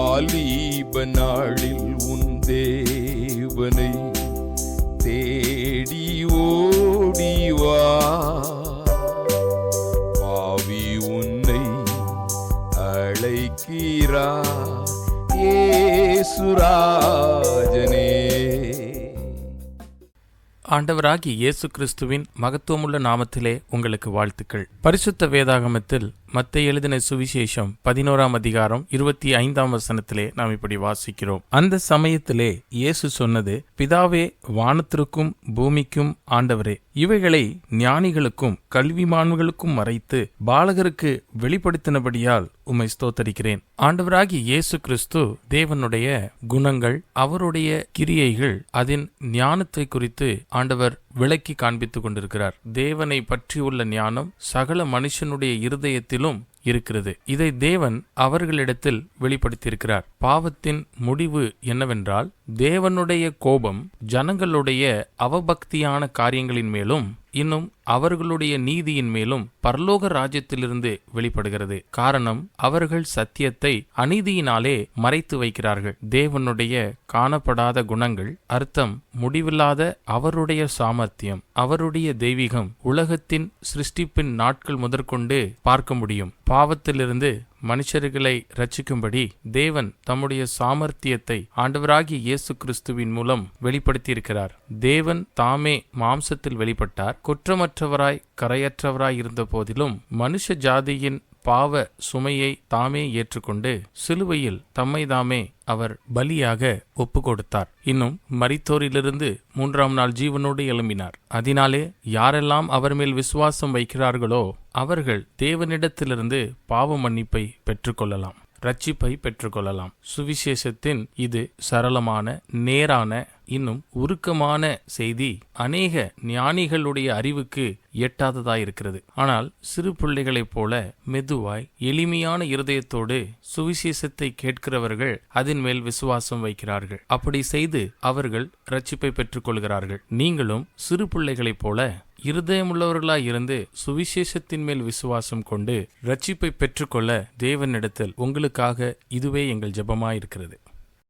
வாலிப நாளில் உன் தேவனை தேடி ஓடிவா. பாவி உன்னை அழைக்கிறா ஏசுராஜனே ஆண்டவராகி இயேசு கிறிஸ்துவின் மகத்துவமுள்ள நாமத்திலே உங்களுக்கு வாழ்த்துக்கள். பரிசுத்த வேதாகமத்தில் மத்த எழுதின சுவிசேஷம் பதினோராம் அதிகாரம் இருபத்தி ஐந்தாம் வசனத்திலே நாம் இப்படி வாசிக்கிறோம். அந்த சமயத்திலே இயேசு சொன்னது பிதாவே வானத்திற்கும் பூமிக்கும் ஆண்டவரே இவைகளை ஞானிகளுக்கும் கல்விமான்களுக்கும் மறைத்து பாலகருக்கு வெளிப்படுத்தினபடியால் உம்மை ஸ்தோத்தரிக்கிறேன். ஆண்டவராகிய இயேசு கிறிஸ்து தேவனுடைய குணங்கள் அவருடைய கிரியைகள் அதன் ஞானத்தை குறித்து ஆண்டவர் விளக்கி காண்பித்துக் கொண்டிருக்கிறார். தேவனை பற்றியுள்ள ஞானம் சகல மனுஷனுடைய இருதயத்திலும் இருக்கிறது. இதை தேவன் அவர்களிடத்தில் வெளிப்படுத்தியிருக்கிறார். பாவத்தின் முடிவு என்னவென்றால் தேவனுடைய கோபம் ஜனங்களுடைய அவபக்தியான காரியங்களின் மேலும் இன்னும் அவர்களுடைய நீதியின் மேலும் பரலோக ராஜ்யத்திலிருந்து வெளிப்படுகிறது. காரணம் அவர்கள் சத்தியத்தை அநீதியினாலே மறைத்து வைக்கிறார்கள். தேவனுடைய காணப்படாத குணங்கள் அர்த்தம் முடிவில்லாத அவருடைய சாமர்த்தியம் அவருடைய தெய்வீகம் உலகத்தின் சிருஷ்டிப்பின் நாட்கள் முதற்கொண்டு பார்க்க முடியும். பாவத்திலிருந்து மனுஷர்களை ரட்சிக்கும்படி தேவன் தம்முடைய சாமர்த்தியத்தை ஆண்டவராகிய இயேசு கிறிஸ்துவின் மூலம் வெளிப்படுத்தியிருக்கிறார். தேவன் தாமே மாம்சத்தில் வெளிப்பட்டார். குற்றமற்றவராய் கரையற்றவராய் இருந்த போதிலும் மனுஷ ஜாதியின் பாவ சுமையை தாமே ஏற்றுக்கொண்டு சிலுவையில் தம்மைதாமே அவர் பலியாக ஒப்பு கொடுத்தார் இன்னும் மரித்தோரிலிருந்து மூன்றாம் நாள் ஜீவனோடு எழும்பினார். அதனாலே யாரெல்லாம் அவர் மேல் விசுவாசம் வைக்கிறார்களோ அவர்கள் தேவனிடத்திலிருந்து பாவ மன்னிப்பை பெற்றுக்கொள்ளலாம். ரட்சிப்பை பெற்றுக்கொள்ளலாம். சுவிசேஷத்தின் இது சரளமான நேரான இன்னும் உருக்கமான செய்தி அநேக ஞானிகளுடைய அறிவுக்கு எட்டாததாயிருக்கிறது. ஆனால் சிறு பிள்ளைகளைப் போல மெதுவாய் எளிமையான இருதயத்தோடு சுவிசேஷத்தை கேட்கிறவர்கள் அதன் மேல் விசுவாசம் வைக்கிறார்கள். அப்படி செய்து அவர்கள் ரட்சிப்பை பெற்றுக்கொள்கிறார்கள். நீங்களும் சிறு பிள்ளைகளைப் போல இருதயமுள்ளவர்களாய் இருந்து சுவிசேஷத்தின் மேல் விசுவாசம் கொண்டு ரட்சிப்பை பெற்றுக்கொள்ள தேவனிடத்தில் உங்களுக்காக இதுவே எங்கள் ஜெபமாயிருக்கிறது.